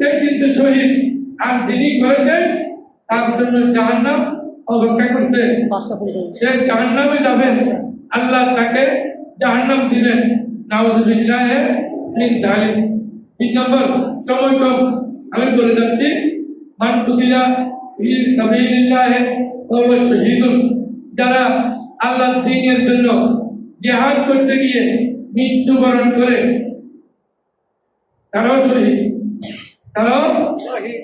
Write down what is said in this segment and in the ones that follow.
সে কিন্তু শহীদ আর যিনি করেছেন তার জন্য জাহান্নাম অপেক্ষা করছে। সে জাহান্নামে যাবেন। আল্লাহ তাকে জাহান্নাম দিবেন। নাউজুবিল্লাহ মিন জালিম তিন নম্বর, সময় আমি বলে যাচ্ছি, মান কুতিলা ফি সাবিলিল্লাহ ওয়া আল্লাহ দ্বীনের জন্য জিহাদ করতে গিয়ে মৃত্যুবরণ করে, তারাও শহীদ। শহীদ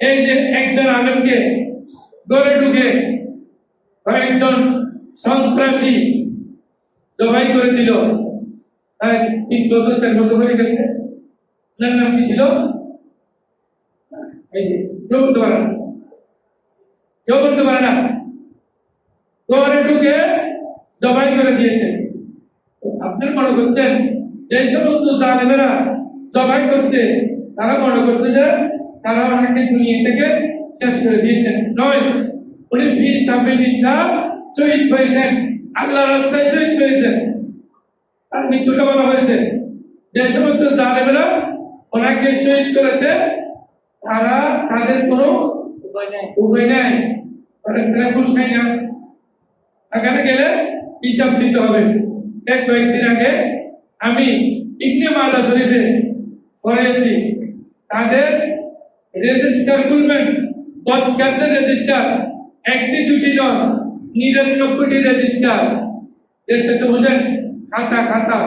এই যে একজন আলমকে গড়ে ঢুকে কয়েকজন সন্ত্রাসী জবাই করে দিল তাই তিন গেছে? ওনার নাম ছিল? এই যে বলতে পারে না। কেউ বলতে জবাই করে দিয়েছে। আপনি মনে করছেন যে সমস্ত জালেমেরা জবাই করছে, তারা মনে করছে যে তারা ওনাকে দুনিয়া থেকে শেষ করে দিয়েছেন নয়, উনি ফি সাবিলিল্লাহ শহীদ হয়েছেন আল্লাহ রাস্তায় শহীদ হয়েছেন। আর মৃত্যুটা বলা হয়েছে। যে সমস্ত জালেমেরা ওনাকে শহীদ করেছে, তারা তাদের কোনো উপায় নেই। তারা খায় না। এখানে গেলে হিসাব দিতে হবে। এক কয়েকদিন আগে আমি ইবনে মালা শরীফে পড়েছি তাদের রেজিস্টার খুলবেন পদকারদের রেজিস্টার একটি, দুটি নয় নিরানব্বইটি রেজিস্টার তো বুঝেন খাতা খাতা।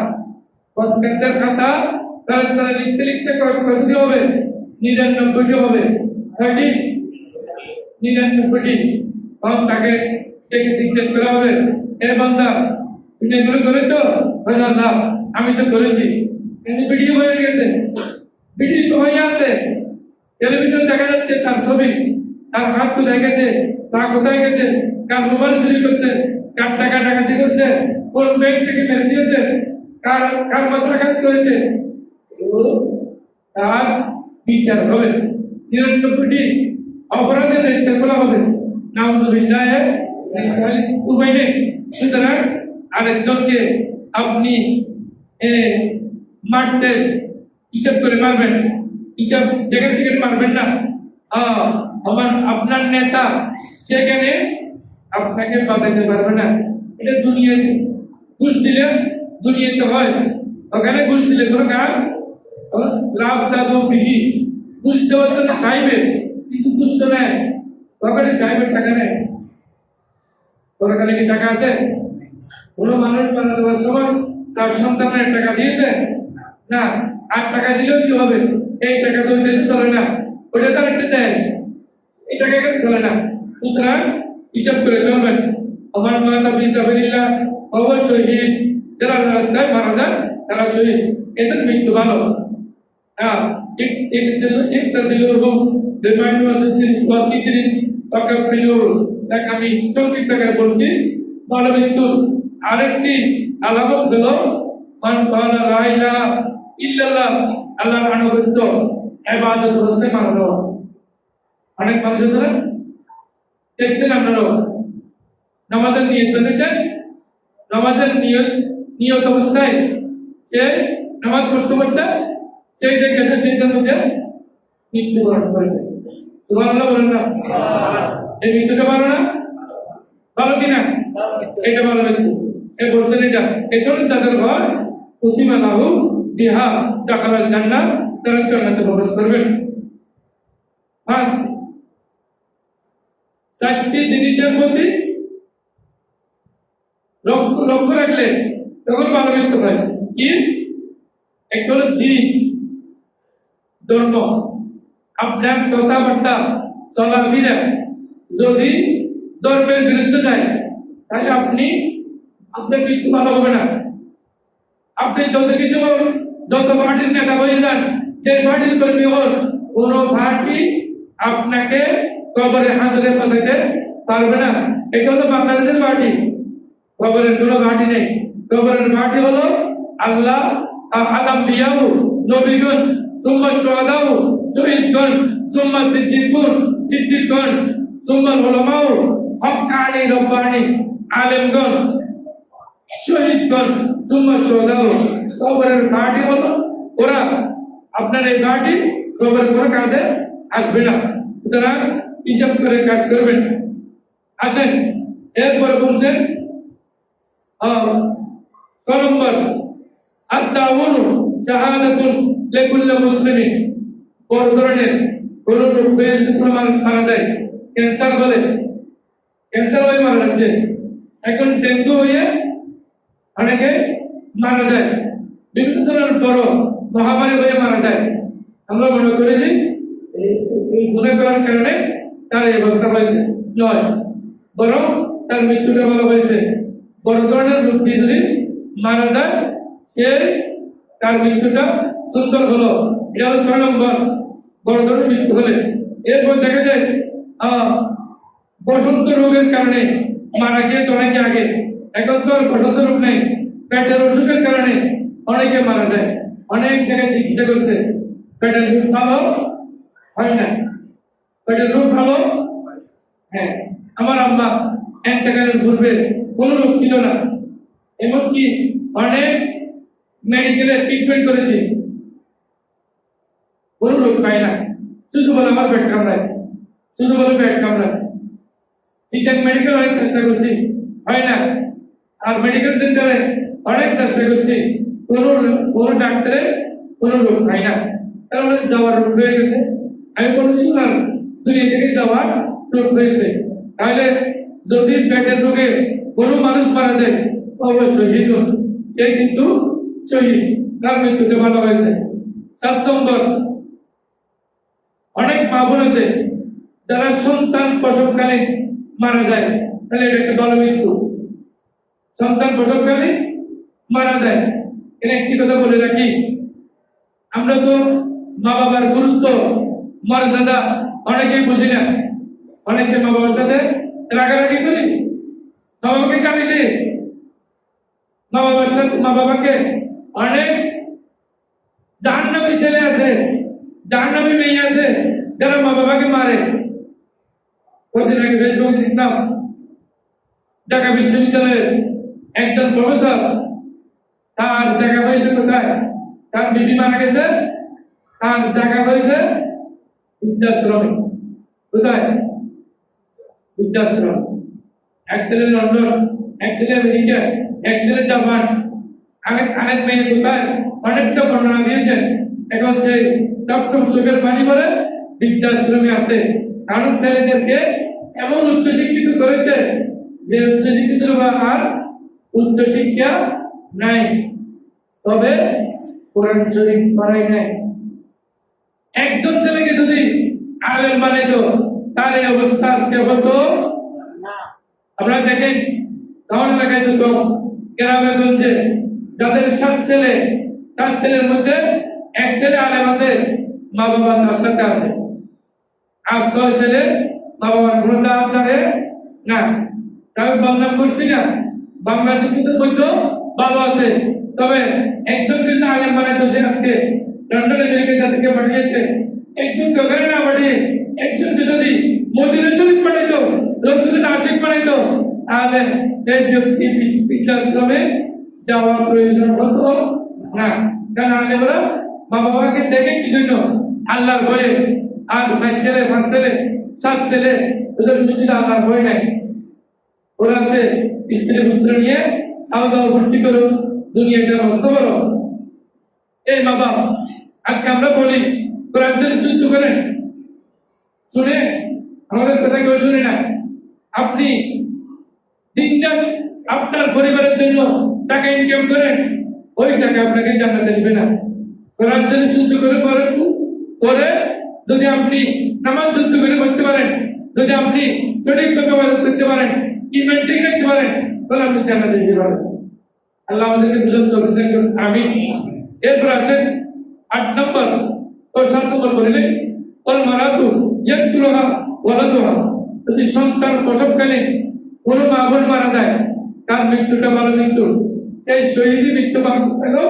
পদকারদের খাতা। তারা তারা লিখতে লিখতে কষ্ট হবে। নিরানব্বইটি হবে। কয়টি? নিরানব্বইটি। তখন তাকে ডেকে জিজ্ঞেস করা হবে, এর বান্দা, তুমি এগুলো করেছ না আমি তো করেছি ভিডিও হয়ে গেছে। হয়ে টেলিভিশন দেখা যাচ্ছে তার ছবি, তার হাত কোথায় গেছে তা কোথায় গেছে, কার মোবাইল চুরি করছে, কার টাকা ডাকাতি করছে, কোন ব্যাংক থেকে মেরে দিয়েছে, কার কার মাত্রাঘাত করেছে। তার বিচার হবে। নিরানব্বইটি অপরাধের রেজিস্টার করা হবে। নাউজুবিল্লাহ উপায় নেই। সুতরাং আরেকজনকে আপনি মারতে হিসাব করে মারবেন। হিসাব যেখানে সেখানে মারবেন না। আহ, আমার আপনার নেতা সেখানে আপনাকে বাঁচাতে পারবে না। এটা দুনিয়াতে। ঘুষ দিলে দুনিয়াতে হয়। ওখানে ঘুষ দিলে কোনো কাজ? লাভ দাদু বিহি ঘুষ দেওয়ার জন্য চাইবে কিন্তু ঘুষ তো নেয়। ওখানে চাইবে টাকা নেয়। তোর কাছে কি টাকা আছে? কোনো মানুষ মারা দেওয়ার সময় তার সন্তানের টাকা দিয়েছে। না, আট টাকা দিলেও কি হবে? এই টাকা তো দিতে চলে না। ওইটা তো একটা দেয় এই টাকা কেন চলে না। সুতরাং হিসাব করে চলবেন। আমার মাতা বিসাবিল্লাহ অবশ্য শহীদ। যারা রাস্তায় মারা যান, তারা শহীদ। এদের মৃত্যু ভালো। হ্যাঁ এক এক ছিল বিমাইন ওয়াসিদিন ওয়াসিদিন তাকাফিলুর দেখ আমি সংক্ষিপ্ত করে বলছি, ভালো মৃত্যু। আরেকটি আলামত হলো, মান লা ইলাহা ইল্লাল্লাহ, আল্লাহর আনুগত্য ইবাদত হচ্ছে যাওয়া অনেক মানুষ না দেখছেন আপনারাও নামাজের নিয়ত বেঁধেছেন নামাজের নিয়ত নিয়ত অবস্থায় সে নামাজ পড়তে পড়তে সেই যে গেছে সেইটার মধ্যে মৃত্যুবরণ করেছে তোমার বলেন না? এই মৃত্যুটা ভালো না? ভালো কিনা এটা ভালো মৃত্যু এ বলছেন এটা এখন তাদের ঘর প্রতিমা লাহু বিহা টাকালাল জান্নাত, তারা জান্নাতে প্রবেশ করবেন। চারটি জিনিসের প্রতি লক্ষ্য রাখলে তখন ভালো মৃত্যু হয়। কি? একটা হলো দিন, ধর্ম। আপনার কথাবার্তা চলাফেরা যদি ধর্মের বিরুদ্ধে যায়, তাহলে আপনি আপনার মৃত্যু ভালো হবে না। আপনি যত কিছু যত পার্টির নেতা হয়ে যান যে পার্টির কর্মী হোক কোন পার্টি আপনাকে কবরে হাজরে পাঠাতে পারবে না। এটা হলো বাংলাদেশের পার্টি। কবরের কোনো পার্টি নেই। কবরের পার্টি হলো আল্লাহ আদম বিয়াহু নবীগণ, সুম্মা শুহাদাউ, শহীদগণ, সুম্মা সিদ্দিকুন, সিদ্দিকগণ, সুম্মা উলামাউ হক্কানি রব্বানি, আলেমগণ, শহীদগণ, সুম্মা কবরের পার্টি হলো, ওরা আপনার এই দোয়াটি কবরের কোনো কাজে আসবে না। সুতরাং হিসাব করে কাজ করবেন। আছেন এরপরে বলছেন ছ নম্বর আত্মাউন শাহাদাতুন লিকুল্লি মুসলিমিন। বড় ধরনের কোন মারা যায়। ক্যান্সার বলে ক্যান্সার হয়ে মারা যাচ্ছে। এখন ডেঙ্গু হয়ে অনেকে মারা যায়। ধরনের বড় মহামারী হয়ে মারা যায়। আমরা মনে করি যে এই- গুণে করার কারণে তার এই অবস্থা হয়েছে। নয়, বরং তার মৃত্যুটা ভালো হয়েছে। বড় ধরনের রোগ দিয়ে যদি মারা যায়, সে তার মৃত্যুটা সুন্দর হলো। এটা হলো ছয় নম্বর বড় ধরনের মৃত্যু হলে। এরপর দেখা যায় বসন্ত রোগের কারণে মারা গিয়েছে অনেকে আগে। এখন তো আর বসন্ত রোগ নেই। কারণে অনেকে মারা যায়। অনেক জায়গায় চিকিৎসা করছে। পেটের রোগ ভালো হয় না। পেটের রোগ ভালো হ্যাঁ। আমার আম্মা টাকার ঘুরবে কোনো রোগ ছিল না। এমনকি অনেক মেডিকেলে ট্রিটমেন্ট করেছি। কোনো রোগ পায় না। শুধু বলে আমার পেট কামড়ায়। শুধু বলে পেট কামড়ায়। চিটাং মেডিকেল অনেক চেষ্টা করছি। হয় না। আর মেডিকেল সেন্টারে অনেক চেষ্টা করছি। কোনো কোনো ডাক্তারে কোনো রোগ হয় না? তার মানে যাওয়ার রোগ হয়ে গেছে। আমি বলছি না দুনিয়া থেকে যাওয়ার রোগ হয়েছে তাহলে যদি পেটের রোগে কোনো মানুষ মারা যায় তবে শহীদ সে কিন্তু শহীদ। তার মৃত্যুতে ভালো হয়েছে। সাত নম্বর, অনেক মা বোন আছে, যারা সন্তান প্রসবকালে মারা যায়। তাহলে এটা একটা ভালো মৃত্যু। সন্তান প্রসবকালে মারা যায়। এর একটি কথা বলে রাখি। আমরা তো মা বাবার গুরুত্ব মর্যাদা অনেকেই বুঝি না। অনেকে মা বাবার সাথে রাগারাগি করি। মা বাবাকে কাঁদি দিই মা বাবার সাথে মা বাবাকে অনেক জাহান্নামী ছেলে আছে, জাহান্নামী মেয়ে আছে, যারা মা বাবাকে মারে। কদিন আগে ফেসবুক দেখলাম, ঢাকা বিশ্ববিদ্যালয়ের একজন প্রফেসর তার জায়গা হয়েছে কোথায়? তার বিবি মারা গেছে? তার জায়গা হয়েছে বৃদ্ধাশ্রমে। কোথায়? বৃদ্ধাশ্রম। এক ছেলে লন্ডন, এক ছেলে আমেরিকা, এক ছেলে জাপান। আরেক আরেক মেয়ে কোথায়? অনেকটা বর্ণনা দিয়েছেন। এখন সেই টপটপ চোখের পানি বলে বৃদ্ধাশ্রমে আছে। কারণ ছেলেদেরকে এমন উচ্চশিক্ষিত করেছে যে উচ্চশিক্ষিত আর উচ্চশিক্ষা নাই। তবে কোরআন শরীফ পড়াই নাই। একজন ছেলেকে যদি আলেম বানাইতো তার এই অবস্থা আজকে হতো? আপনারা দেখেন এলাকায় তো কম গ্রামে গঞ্জে যাদের সাত ছেলে সাত ছেলের মধ্যে এক ছেলে আলেম আছে মা বাবা তার সাথে আছে। আর ছয় ছেলে মা বাবার কোনো দাম থাকে না তবে বদনাম করছি না। বাংলাদেশে কিন্তু বলতো বাবা আছে। তবে একজন কিন্তু আলেম বানাইতো সে আজকে লন্ডনে থেকে পাঠিয়েছে। একজন দোকানে না পাঠিয়ে একজনকে যদি মদিনা শরীফ পাঠাইতো, রসুলের আশিক বানাইতো তাহলে সেই ব্যক্তি বৃদ্ধাশ্রমে যাওয়ার প্রয়োজন হতো না। কারণ আলেমরা মা বাবাকে দেখে কি জন্য আল্লাহর ভয়ে। আর সাত ছেলে, পাঁচ ছেলে, সাত ছেলে ওদের যদি আল্লাহর ভয় নাই ওরা আছে স্ত্রী পুত্র নিয়ে খাওয়া দাওয়া ভর্তি করো দুনিয়াকে নষ্ট করো। এই বাবা, আজকে আমরা বলি যদি যুদ্ধ করেন। শুনে আমাদের কথা কেউ শুনে না। আপনি দিনটা আপনার পরিবারের জন্য টাকা ইনকাম করেন, ওই টাকা আপনাকে জানাতে দিবে না। কোরআন যদি যুদ্ধ করে করেন করে যদি আপনি নামাজ যুদ্ধ করে করতে পারেন, যদি আপনি সঠিকভাবে আবাদত করতে পারেন ইমান ঠিক রাখতে পারেন, তাহলে আপনি জানাতে দিতে পারেন আল্লাহ আমাদেরকে বুঝতে তৌফিক দান করুন। আমিন। এরপর আছেন আট নম্বর, ও সাত নম্বর বললেন ওর মারাতু ইয়াতুলহা ওয়ালাদুহা। যদি সন্তান প্রসবকালীন কোনো মা বোন মারা যায়, তার মৃত্যুটা ভালো মৃত্যু। সেই শহীদী মৃত্যু পেলেও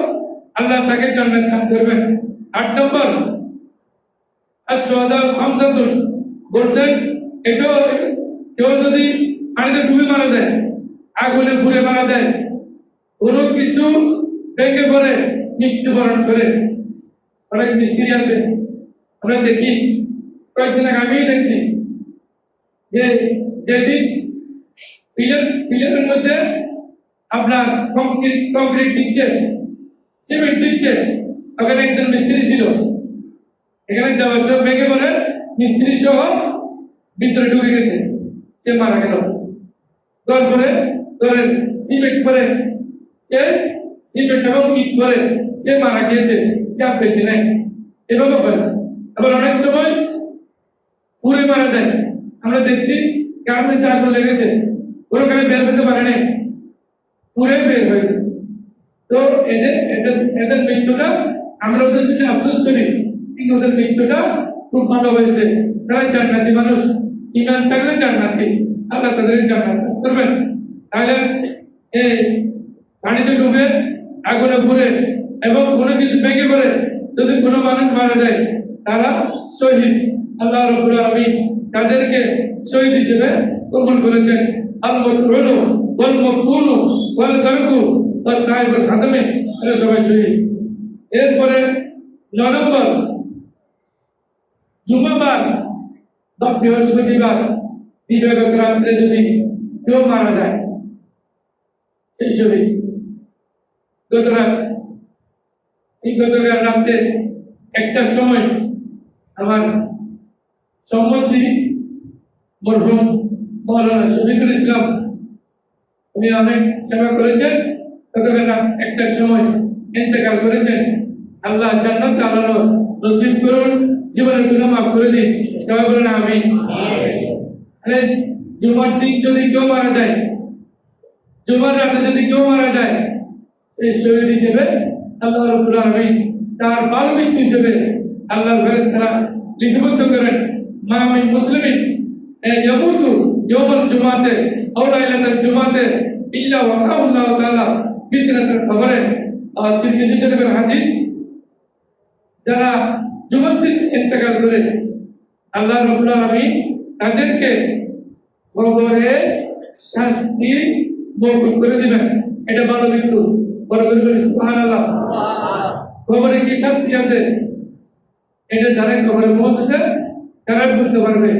আল্লাহ তাকে জান্নাত দান করবেন আট নম্বর আর সোহাদা হামসাতুল বলছেন এটাও কেউ যদি পানিতে ডুবে মারা যায়, আগুনে পুড়ে মারা যায় কোনো কিছু ভেঙে পড়ে, মৃত্যুবরণ করে। অনেক মিস্ত্রি আছে। আমরা দেখি, কয়েকদিন আগে আমিই দেখছি যে যেদিন পিলার পিলারের মধ্যে আপনার কংক্রিট কংক্রিট দিচ্ছে, সিমেন্ট দিচ্ছে, ওখানে একজন মিস্ত্রি ছিল। এখানে দেওয়াল সব ভেঙে পড়ে, মিস্ত্রি সহ ভিতরে ঢুকে গেছে। সে মারা গেল। তারপরে ধরেন সিমেন্ট করে কে সিমেন্ট এবং ইট করে সে মারা গিয়েছে চাপ পেয়েছে নাই, এভাবে করে। আবার অনেক সময় পুড়ে মারা যায়। আমরা দেখছি কারণে চারজন লেগেছে ওখানে বের হতে পারে নাই। পুড়ে বের হয়েছে। তো এদের এদের এদের মৃত্যুটা আমরা ওদের জন্য আফসোস করি কিন্তু ওদের মৃত্যুটা খুব ভালো হয়েছে। তারা জান্নাতি মানুষ ইমান থাকলে জান্নাতি, আল্লাহ তাদের জান্নাত করবেন। তাহলে এই পানিতে ডুবে আগুনে ঘুরে এবং কোনো কিছু ভেঙে পড়ে যদি কোনো মানুষ মারা যায়, তারা শহীদ। আল্লাহ রবুল আলমী তাদেরকে শহীদ হিসেবে কবুল করেছেন। এরপরে বৃহস্পতিবার যদি কেউ মারা যায়, সেই শহীদ। গতরাত এই গতকাল রাত্রে একটার সময় আমার সম্বন্ধী মরহুম মৌলানা শফিকুল ইসলাম, উনি অনেক সেবা করেছেন। গতকাল একটার সময় ইন্তেকাল করেছেন। আল্লাহ জান্নাত আল্লাহ নসিব করুন, জীবনের গুণ মাফ করে দিন। সবাই বলেন আমি আরে, জুমার দিন যদি কেউ মারা যায়, জুমার রাতে যদি কেউ মারা যায় এই শহীদ হিসেবে আল্লাহ রব্বুল আলামিন তার বাল মৃত্যু হিসেবে আল্লাহ ফেরেশতারা লিপিবদ্ধ করেন। মা মিন মুসলিমিন ইয়ামুতু ইয়াউমাল জুমাতে, আও জুমাতে, ইল্লা ওয়াকাহুল্লাহু তাআলা ফিতরাতাল খবরে। আর তিরমিজি শরীফের হাদিস, যারা জুমার ইন্তেকাল করে, আল্লাহ রব্বুল আলামিন তাদেরকে কবরে শাস্তি মৌকুফ করে দিবেন। এটা ভালো মৃত্যু কবরে কি শাস্তি আছে? এটা যারা কবরে পৌঁছেছে তারা বুঝতে পারবে।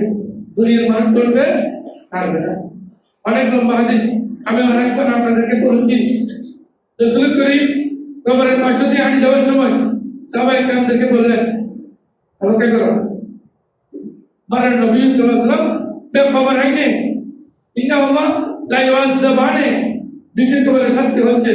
দুনিয়ার মানুষ করবে পারবে না। অনেক লম্বা হাদিস। আমি অনেকবার আপনাদেরকে বলছি রসুল করিম কবরের পাশে দিয়ে হাঁটি যাওয়ার সময় সবাই কামদেরকে বললেন হালকা করো। মারা নবী ওয়াসাল্লাম বেখবর হয়নি ইন্নাহুমা লা ইউআযাবানে দ্বিতীয় কবরের শাস্তি হচ্ছে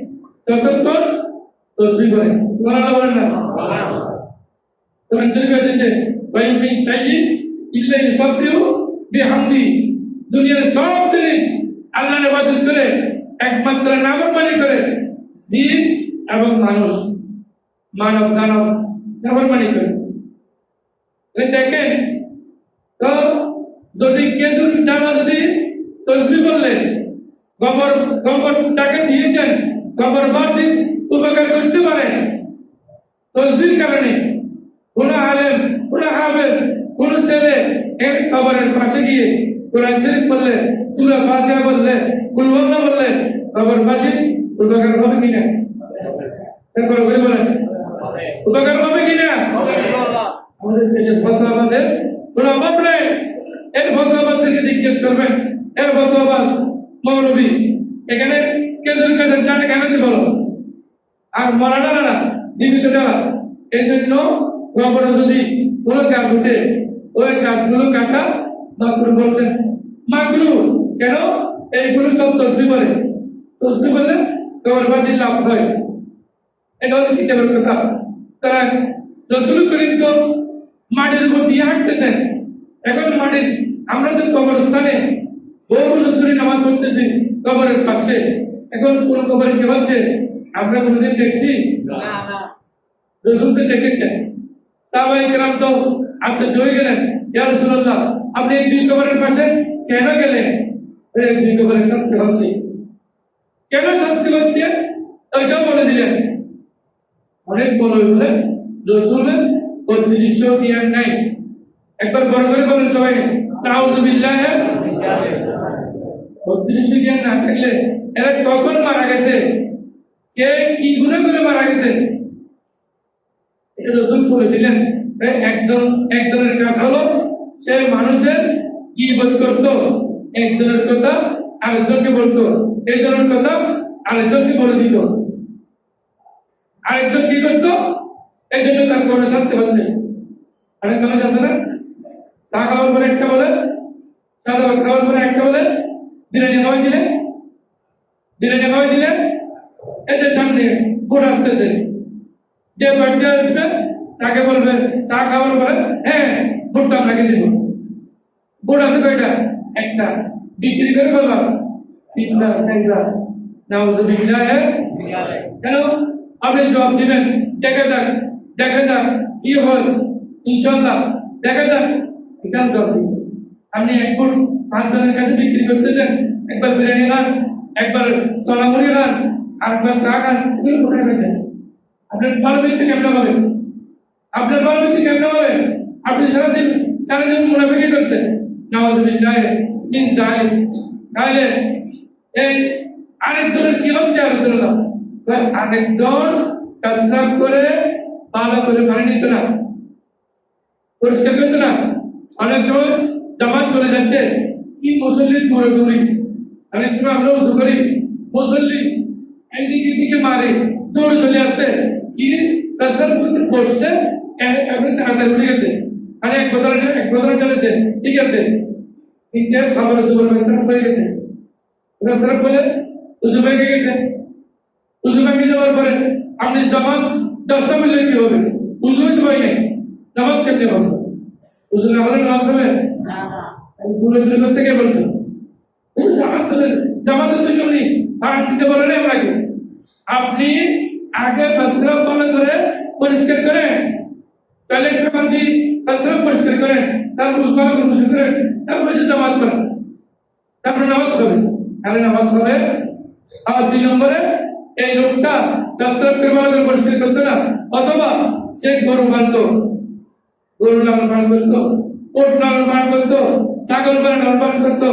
ততক্ষণ তসবি করে। সুবহানাল্লাহ বলেন না? কোরআন শরীফে এসেছে। ওয়াইন মিন শাইইন ইল্লা ইউসাব্বিহু বিহামদি। দুনিয়ার সব জিনিস আল্লাহর ইবাদত করে, একমাত্র নাফরমানি করে। জিন এবং মানুষ। মানব, দানব নাফরমানি করে। দেখেন, তো যদি কেজুর ডানা যদি তসবি করলে কবর কবরটাকে দিয়েছেন কবরবাসী উপকার করতে পারে। তসবির কারণে কোন আলেম, কোন হাফেজ, কোন ছেলে এক কবরের পাশে গিয়ে কোরআন শরীফ বললে সূরা ফাতিহা বললে কুল ওয়াল্লাহ বললে কবর পাশে উপকার হবে কিনা? তারপর ওই বলেন, উপকার হবে কিনা? আমাদের দেশের ফতোয়াবাদের কোন অভাব নেই। এর ফতোয়াবাদদেরকে জিজ্ঞেস করবেন, এর ফতোয়াবাদ মৌলবী, এখানে কেন বলো আর মরা যারা না, জীবিত যারা এই জন্য কবরে যদি কোনো গাছ উঠে ওই গাছগুলো কাটা মাকরু বলছেন মাকরু কেন? এইগুলো সব তসবি বলে তসবি বলে কবর বাজির লাভ হয়। এটা হচ্ছে কিতাবের কথা। তারা রসুল করিম তো মাটির উপর দিয়ে হাঁটতেছেন। এখন মাটির আমরা তো কবরস্থানে বহু বছর নামাজ পড়তেছি, কবরের পাশে। এখন কোন কোম্পানি কে হচ্ছে আমরা কোনোদিন দেখছি? রসুলকে দেখেছেন সাহাবাই কেরাম তো আশ্চর্য হয়ে গেলেন। ইয়া রাসূলুল্লাহ আপনি এই দুই কবরের পাশে কেন গেলেন? দুই কবরের শাস্তি হচ্ছে। কেন শাস্তি হচ্ছে? ওইটাও বলে দিলেন। অনেক বড় বলে রসুলের অদৃশ্য জ্ঞান নাই। একবার বড় করে বলেন সবাই। নাউজুবিল্লাহ। অদৃশ্য জ্ঞান না থাকলে এরা কখন মারা গেছে। কে কি গুণে করে মারা গেছে? এটা রসুল করে দিলেন একজন, একজনের কাজ হলো সে মানুষের কি বোধ করত? একজনের কথা আরেকজনকে বলতো, একজনের কথা আরেকজনকে বলে দিত। আরেকজন কি করতো? এই জন্য তার কমে শাস্তি হচ্ছে। আরেক মানুষ আছে না? চা খাওয়ার পরে একটা বলে, চা খাওয়ার পরে একটা বলে, বিরিয়ানি খাওয়াই দিলে বিরিয়ানি খাওয়াই দিলে এদের সামনে ভোট আসতেছে। যে বাড়িতে আসবে তাকে বলবে চা খাওয়ার পরে হ্যাঁ ভোটটা আপনাকে দিব। ভোট আছে কয়টা? একটা। বিক্রি করে বলবা। তিনটা সেন্টার নাউজুবিল্লাহ কেন? আপনি জবাব দিবেন দেখা যাক দেখা যাক কি হয়? ইনশাল্লাহ দেখা যাক। এখানে জবাব দিবেন। আপনি এক ফুট পাঁচ জনের কাছে বিক্রি করতেছেন একবার বিরিয়ানি খান একবার খান আর একবার চা খান এগুলো কোথায় গেছেন আপনার দিচ্ছে কেমন হবে? আপনার দিচ্ছে কেমন হবে? আপনি সারাদিন সারাদিন মুনাফিকি করছেন। নাওয়াজুবিল্লাহ মিন জালিম তাহলে, এই আরেকজনের কি হচ্ছে আলোচনা আরেকজন কাজরাব করে ভালো করে পানি নিত না। পরিষ্কার করতো না। অনেক সময় জামাত চলে যাচ্ছে। কি মুসল্লির দৌড়ে দৌড়ি অনেক সময় আমরা উঠু করি। মুসল্লি একদিকে দিকে মারে। দৌড়ে চলে যাচ্ছে কি কাজরাব করতে বসছে। তাড়াতাড়ি উঠে গেছে। আরে এক বদল এক বদল চলেছে। ঠিক আছে। তিনটে খাবার জোর হয়ে গেছে। ওরা সারা বলে উজু ভেঙে গেছে। উজু ভেঙে যাওয়ার পরে আপনি জামাত দশটা মিললে কি হবে। উজু হইতে পারি নাই। নামাজ কেমনে হবে? উজু না হলে নামাজ হবে। আমি দূরে করতে কে বলছো। জামাত চলে জামাতের জন্য পান আপনাকে আপনি আগে ফাসরা পালন করে পরিষ্কার করেন। টয়লেট পেপার দিয়ে পরিষ্কার করেন। তারপর করতে করেন। তারপর এসে জামাত করেন। তারপরে নামাজ হবে তাহলে নামাজ হবে আর দুই নম্বরে এই লোকটা কাসরত করে পরিষ্কার করতো না। অথবা সে গরু বানত গরু লালন পালন করতো, ওট লালন পালন করতো, ছাগল লালন পালন করতো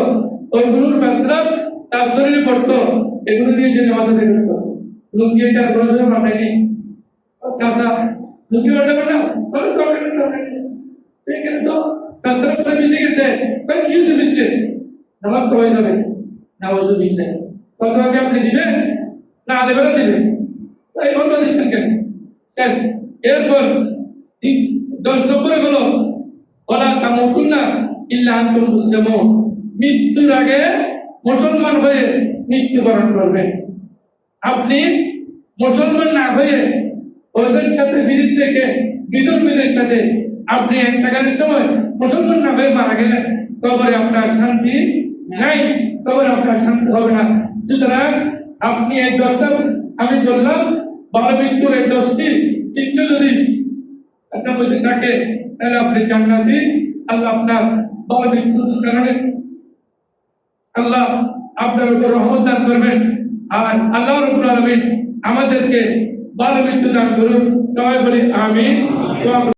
ওইগুলোর কাসরত তার পড়তো। এগুলো দিয়ে সে নামাজ আদায় করতো লুঙ্গি এটা কোনো সময় মাথায় চাষা লুঙ্গি ওটা না তাহলে তো এখানে তো কাসরত করে ভিজে গেছে। কই কি হয়েছে ভিজলে নামাজ তো হয়ে যাবে। নামাজ ভিজলে কত আগে আপনি দিবেন? না, দেবেন না দিবেন তাই বন্ধ দিচ্ছেন কেন? শেষ। এরপর দশ নম্বরে হলো ওলা তামুকুন্না ইল্লা আনতুম মুসলিমুন। মৃত্যুর আগে মুসলমান হয়ে মৃত্যুবরণ করবেন আপনি মুসলমান না হয়ে ওদের সাথে বিরুদ্ধে থেকে বিধর্মীদের সাথে আপনি গানের সময় মুসলমান না হয়ে মারা গেলেন কবরে আপনার শান্তি নাই কবরে আপনার শান্তি হবে না। সুতরাং আপনি এই দশটা, আমি বললাম, বারো মৃত্যুর এই দশটি চিহ্ন যদি আপনার মধ্যে থাকে, তাহলে আপনি জান্নাতি। আল্লাহ আপনার বারো মৃত্যুর কারণে আল্লাহ আপনার উপর রহমত দান করবেন। আর আল্লাহ রবুল আলমিন আমাদেরকে ভালো মৃত্যু দান করুন। সবাই বলি, আমিন।